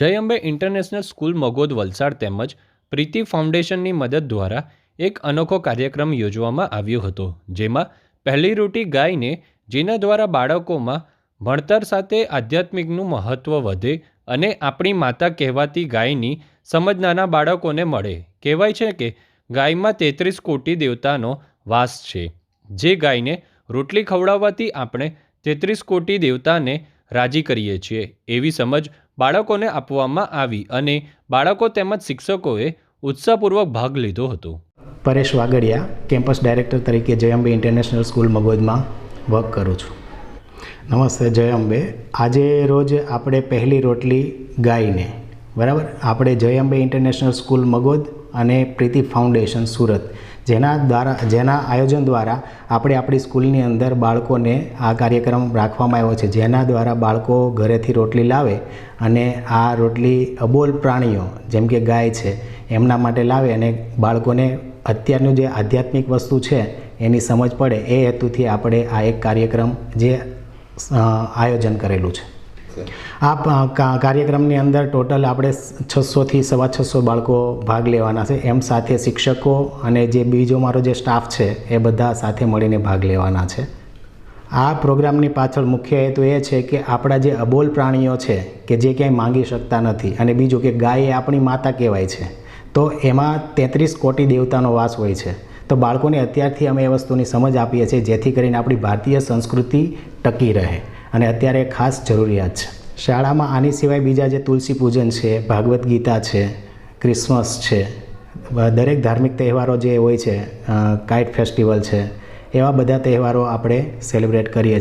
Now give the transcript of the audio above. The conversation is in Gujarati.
જય અંબે ઇન્ટરનેશનલ સ્કૂલ મગોદ વલસાડ તેમજ પ્રીતિ ફાઉન્ડેશનની મદદ દ્વારા એક અનોખો કાર્યક્રમ યોજવામાં આવ્યો હતો, જેમાં પહેલી રોટી ગાયને, જેના દ્વારા બાળકોમાં ભણતર સાથે આધ્યાત્મિકનું મહત્ત્વ વધે અને આપણી માતા કહેવાતી ગાયની સમજ નાના બાળકોને મળે. કહેવાય છે કે ગાયમાં તેત્રીસ કોટી દેવતાનો વાસ છે. જે ગાયને રોટલી ખવડાવવાથી આપણે તેત્રીસ કોટી દેવતાને રાજી કરીએ છીએ. એવી સમજ બાળકોને આપવામાં આવી અને બાળકો તેમજ શિક્ષકોએ ઉત્સાહપૂર્વક ભાગ લીધો હતો. પરેશ વાગડિયા, કેમ્પસ ડાયરેક્ટર તરીકે જય અંબે ઇન્ટરનેશનલ સ્કૂલ મગોદમાં વર્ક કરું છું. નમસ્તે જય અંબે આજે રોજ આપણે પહેલી રોટલી ગાઈને. બરાબર? આપણે જય અંબે ઇન્ટરનેશનલ સ્કૂલ મગોદ અને પ્રીતિ ફાઉન્ડેશન સુરત. જેના દ્વારા, જેના આયોજન દ્વારા આપણે આપણી સ્કૂલની અંદર બાળકોને આ કાર્યક્રમ રાખવામાં આવ્યો છે. જેના દ્વારા બાળકો ઘરેથી રોટલી લાવે અને આ રોટલી અબોલ પ્રાણીઓ, જેમ કે ગાય છે, એમના માટે લાવે અને બાળકોને અત્યારનું જે આધ્યાત્મિક વસ્તુ છે, એની સમજ પડે, એ હેતુથી આપણે આ એક કાર્યક્રમ જે આયોજન કરેલું છે. આ કાર્યક્રમની અંદર ટોટલ આપણે છસોથી સવા છસો બાળકો ભાગ લેવાના છે. એમ સાથે શિક્ષકો અને જે બીજો મારો જે સ્ટાફ છે, એ બધા સાથે મળીને ભાગ લેવાના છે. આ પ્રોગ્રામની પાછળ મુખ્ય હેતુ એ છે કે આપણા જે અબોલ પ્રાણીઓ છે, કે જે ક્યાંય માંગી શકતા નથી અને બીજું કે ગાય એ આપણી માતા કહેવાય છે. તો એમાં તેત્રીસ કોટી દેવતાનો વાસ હોય છે. તો બાળકોને અત્યારથી અમે એ વસ્તુની સમજ આપીએ છીએ જેથી કરીને આપણી ભારતીય સંસ્કૃતિ ટકી રહે. અને અત્યારે ખાસ જરૂરિયાત છે. શાળામાં આની સિવાય બીજા જે તુલસી પૂજન છે, ભાગવદ્ ગીતા છે, ક્રિસમસ છે દરેક ધાર્મિક તહેવારો જે હોય છે કાઇટ ફેસ્ટિવલ છે, એવા બધા તહેવારો આપણે સેલિબ્રેટ કરીએ છીએ.